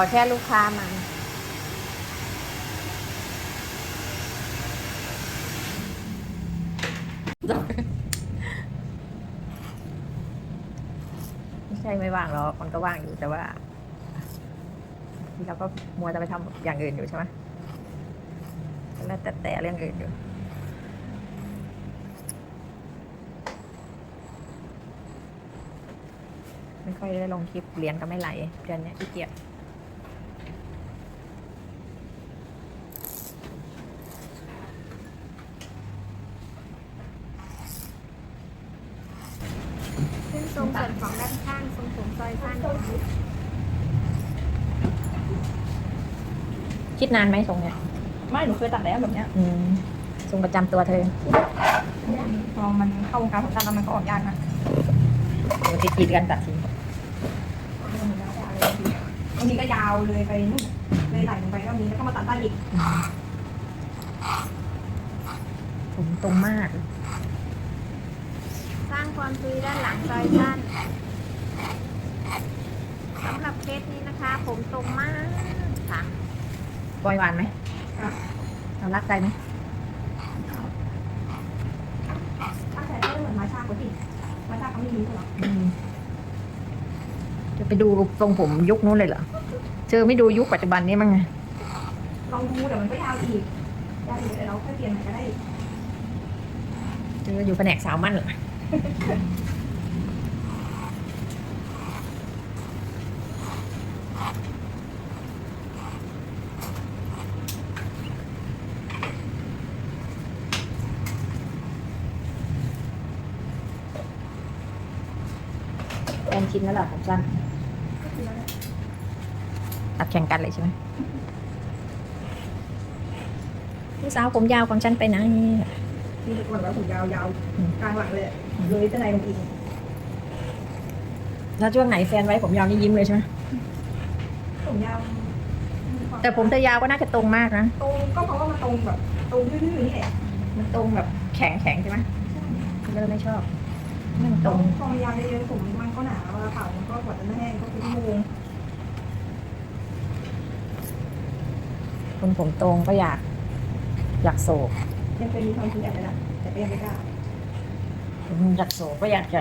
ขอแค่ลูกค้ามา ไม่ใช่ไม่ว่างหรอกมันก็ว่างอยู่แต่ว่าที่เราก็มัวจะไปทำอย่างอื่นอยู่ใช่ไหมแล้วแต่แต่เรื่องอื่นอยู่ไม่ค่อยได้ลงคลิปเรียนก็ไม่ไหลเดือนนี้ยขี้เกียจ รงส่วนของด้านข้างทรงผมซอยสั้นนะคะคิดนานไหมทรงเนี้ยไม่หนูเคยตัดแล้วแบบเนี้ยอืมทรงประจำตัวเธอพอมันเข้าวงการผมตัดแล้วมันก็ออกยากนะปกติกีดกันตัดทิ้งบางทีก็ยาวเลยไปนู่นเลยไหลลงไปก็มีแล้วก็มาตัดใต้อีกผมตรงมากส ร้างความซุยด้านหลังซอยสั้นสำหรับเคสนี้นะคะ ผมตรงมากค่ะปล่อยหวานไหมอะเรารักใจไหมถ้าใส่ก็เหมือนมาชาปกติมาชาเขาไม่มีใช่หรออืมจะไปดูทรงผมยุคนู้นเลยเหรอเจอไม่ดูยุคปัจจุบันนี้มั้งไงลองดูเดี๋ยวมันก็ยาวอีกยาวอีกเดี๋ยวเราค่อยเปลี่ยนใหม่ก็ได้เจออยู่แผนกสาวมั่นเหรอ แอนชินแล้วเหรอผมสั้นก็คือแล้วเนี่ยตัดแข่งกันเลยใช่ไหมพี่สาวผมยาวของฉันไปไหน มีทุกคนแล้วผมยาวอืมๆกลางหลังเลย เลยเส้นในลงอีกแล้วช่วงไหนแฟนไว้ผมยาวนี่ยิ้มเลยใช่ไหมผมยาวแต่ผมจะยาวก็น่าจะตรงมากนะ ตรงก็เพราะว่ามันตรงแบบ ตรงดื้อๆนี่แหละมันตรงแบบแข็งแข็งๆใช่ไหมฉันก็เลยไม่ชอบไม่มันตตรรงงพอมันยาวเยอะๆผมมันก็หนาเวลาเป่ามันก็กว่าจะไม่แห้งก็คือชั่วโมงคนผมตรงก็อยาก อยากโศกยังเคยมีความคิดแบบนั้นนะแต่ก็ยังไม่กล้า อยากโศกก็อยากจะ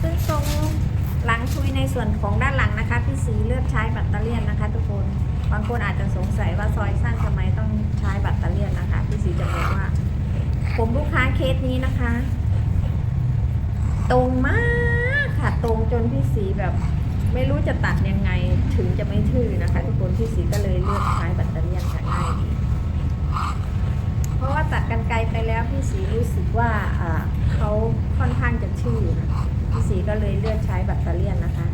ขึ้นทรงหลังชุยในส่วนของด้านหลังนะคะ พี่สีเลือกใช้แบตเตอรี่นะคะ ทุกคน บางคนอาจจะสงสัยว่าซอยสั้นทำไมต้องใช้แบตเตอรี่นะคะ พี่สีจะบอกว่า ผมลูกค้าเคสนี้นะคะ ตรงมากค่ะ ตรงจนพี่สีแบบ ไม่รู้จะตัดยังไงถึงจะไม่ทื่อนะคะ ทุกคนพี่สีก็เลยเลือกใช้แบตเตอรี่ยนค่ะง่ายดีเพราะว่าตัดกันไกลไปแล้วพี่สีรู้สึกว่าเขาค่อนข้างจะทื่อนะพี่สีก็เลยเลือกใช้แบตเตอรี่นะคะ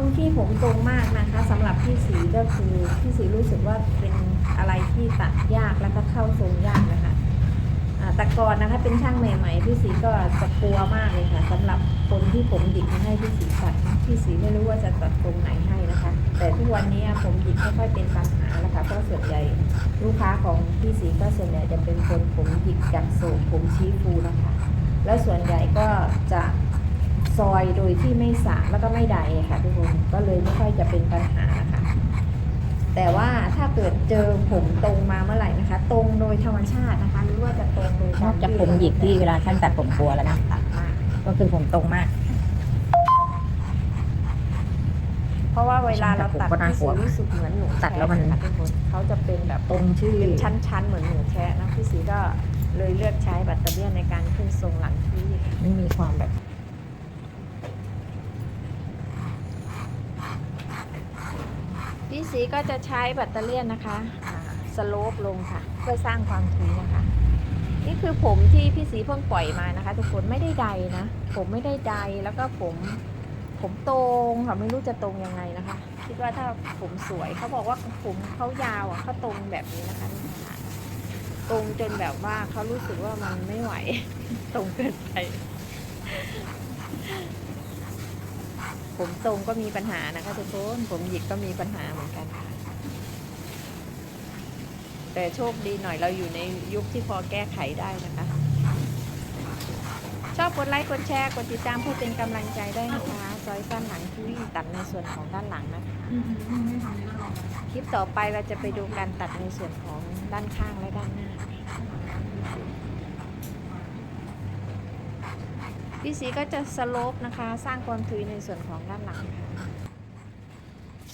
คนที่ผมตรงมากนะคะสำหรับพี่สีก็คือพี่สีรู้สึกว่าเป็นอะไรที่ตัดยากแล้วก็เข้าทรงยากนะคะอ่าแต่ก่อนนะคะเป็นช่างใหม่ๆพี่สีก็จะกลัวมากเลยค่ะสำหรับคนที่ผมหยิกมาให้พี่สีตัดพี่สีไม่รู้ว่าจะตัดตรงไหนให้นะคะ แต่ทุกวันนี้ผมหยิกไม่ค่อยเป็นปัญหาแล้วค่ะเพราะส่วนใหญ่ลูกค้าของพี่สีก็ส่วนใหญ่จะเป็นคนผมหยิกจากโศกผมชี้ฟูนะคะ แล้วส่วนใหญ่ก็จะ ซอยโดยที่ไม่สระแล้วก็ไม่ใดค่ะทุกคนก็เลยไม่ค่อยจะเป็นปัญหาค่ะ แต่ว่าถ้าเกิดเจอผมตรงมาเมื่อไหร่นะคะ ตรงโดยธรรมชาตินะคะหรือว่าจะตรงโดยนอกจากผมหยิกที่เวลาท่านตัดผมกลัวแล้วนะตัดมากก็คือผมตรงมาก เพราะว่าเวลาเราตัดผมก็น่าพี่กลัสีวรู้สึกเหมือนหนูตัดแล้วมันช่ค่ะทุกคนเขาจะเป็นแบบตรงชื่อเป็นชั้น ๆ เหมือนหนูแคะนะพี่สีก็เลยเลือกใช้แบตเตอรี่ยนในการขึ้นทรงหลังที่ไม่มีความแบบ พี่สีก็จะใช้แบตเตอรี่นะคะสโลปลงค่ะ เพื่อสร้างความถี่นะคะ นี่คือผมที่พี่สีเพิ่งปล่อยมานะคะ ทุกคนไม่ได้ใดนะ ผมไม่ได้ใดแล้วก็ผม ผมตรงค่ะไม่รู้จะตรงยังไงนะคะ คิดว่าถ้าผมสวยเขาบอกว่าผมเขายาวอะเขาตรงแบบนี้นะคะตรงจนแบบว่าเขารู้สึกว่ามันไม่ไหว ตรงเกินไป ผมตรงก็มีปัญหานะคะทุกคนผมหยิกก็มีปัญหาเหมือนกันค่ะ แต่โชคดีหน่อยเราอยู่ในยุคที่พอแก้ไขได้นะคะ ชอบกดไลค์กดแชร์กดติดตามเพื่อเป็นกำลังใจได้นะคะซอยสั้นหลังที่ตัดในส่วนของด้านหลังนะคะคลิปต่อไปเราจะไปดูการตัดในส่วนของด้านข้างและด้านหน้า พี่สีก็จะสโลปนะคะ สร้างความทุยในส่วนของด้านหลังค่ะ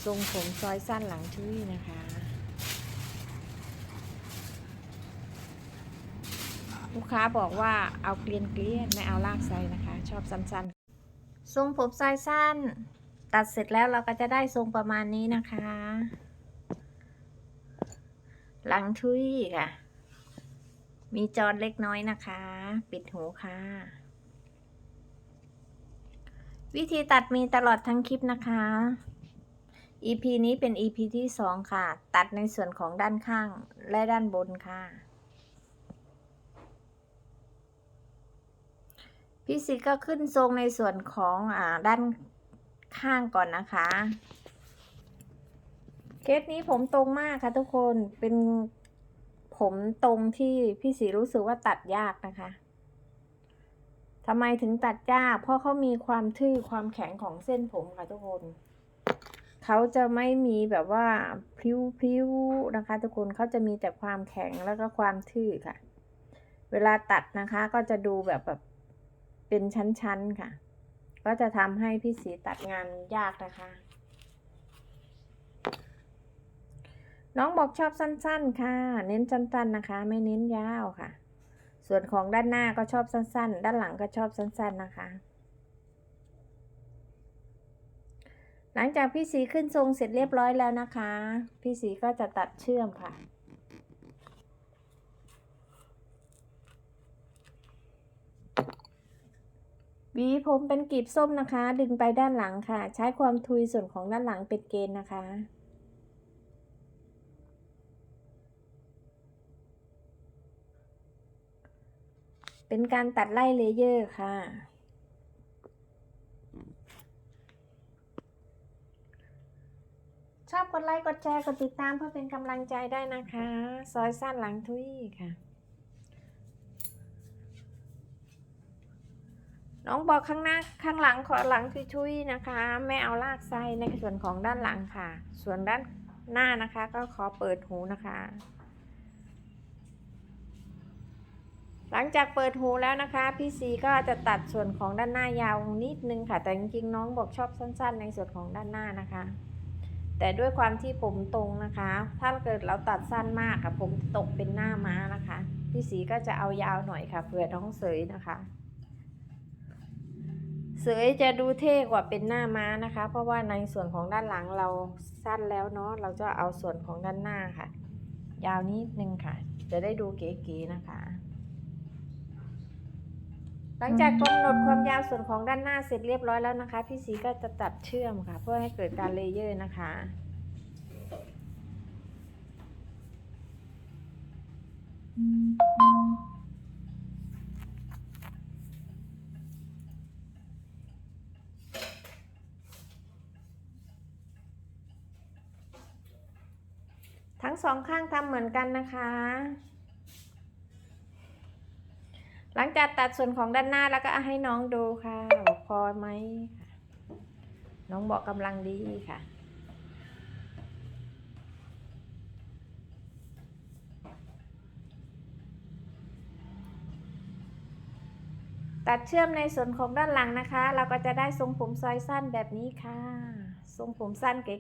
ทรงผมซอยสั้นหลังทุยนะคะลูกค้าบอกว่าเอาเกลียนเกลียนไม่เอาลากไซนะคะ ชอบสั้นๆ ทรงผมซอยสั้น ตัดเสร็จแล้วเราก็จะได้ทรงประมาณนี้นะคะ หลังทุยค่ะ มีจอนเล็กน้อยนะคะ ปิดหูค่ะ วิธีตัดมีตลอดทั้งคลิปนะคะ EP นี้เป็น EP ที่สองค่ะ ตัดในส่วนของด้านข้างและด้านบนค่ะ พี่ซีก็ขึ้นทรงในส่วนของอ่าด้านข้างก่อนนะคะ เคสนี้ผมตรงมากค่ะทุกคน เป็นผมตรงที่พี่สีรู้สึกว่าตัดยากนะคะ ทำไมถึงตัดยาก เพราะเขามีความทื่อความแข็งของเส้นผมค่ะทุกคน เขาจะไม่มีแบบว่าพริ้วๆนะคะทุกคนเขาจะมีแต่ความแข็งแล้วก็ความทื่อค่ะ เวลาตัดนะคะก็จะดูแบบแบบเป็นชั้นๆค่ะ ก็จะทำให้พี่สีตัดงานยากนะคะน้องบอกชอบสั้น ๆ ค่ะ เน้นสั้น ๆ นะคะ ไม่เน้นยาวค่ะ ส่วนของด้านหน้าก็ชอบสั้น ๆ ด้านหลังก็ชอบสั้น ๆ นะคะ หลังจากพี่สีขึ้นทรงเสร็จเรียบร้อยแล้วนะคะ พี่สีก็จะตัดเชื่อมค่ะวีผมเป็นกลีบส้มนะคะ ดึงไปด้านหลังค่ะ ใช้ความทุยส่วนของด้านหลังเป็นเกณฑ์นะคะ เป็นการตัดไล่เลเยอร์ค่ะ ชอบกดไลค์ กดแชร์ กดติดตามเพื่อเป็นกำลังใจได้นะคะ ซอยสั้นหลังทุยค่ะ น้องบอกข้างหน้าข้างหลังขอหลังชุยๆนะคะ ไม่เอาลากไส้ในส่วนของด้านหลังค่ะ ส่วนด้านหน้านะคะก็ขอเปิดหูนะคะ หลังจากเปิดหูแล้วนะคะ พี่ซีก็จะตัดส่วนของด้านหน้ายาวนิดนึงค่ะ แต่จริงๆน้องบอกชอบสั้น ๆ ในส่วนของด้านหน้านะคะ แต่ด้วยความที่ผมตรงนะคะ ถ้าเกิดเราตัดสั้นมากค่ะผมตกเป็นหน้าม้านะคะ พี่สีก็จะเอายาวหน่อยค่ะเผื่อน้องเสยนะคะเสยจะดูเท่กว่าเป็นหน้าม้านะคะ เพราะว่าในส่วนของด้านหลังเราสั้นแล้วเนาะเราจะเอาส่วนของด้านหน้าค่ะ ยาวนิดนึงค่ะ จะได้ดูเก๋ๆนะคะ ลังจากกำหนดความยาวส่วนของด้านหน้าเสร็จเรียบร้อยแล้วนะคะ พี่สีก็จะตัดเชื่อมค่ะ เพื่อให้เกิดการเลเยอร์นะคะทั้งสองข้างทำเหมือนกันนะคะ ลังจากตัดส่วนของด้านหน้าแล้วก็ให้น้องดูค่ะบอกพอไหมน้องบอกกำลังดีค่ะตัดเชื่อมในส่วนของด้านหลังนะคะ เราก็จะได้ทรงผมซอยสั้นแบบนี้ค่ะ ทรงผมสั้นเก๋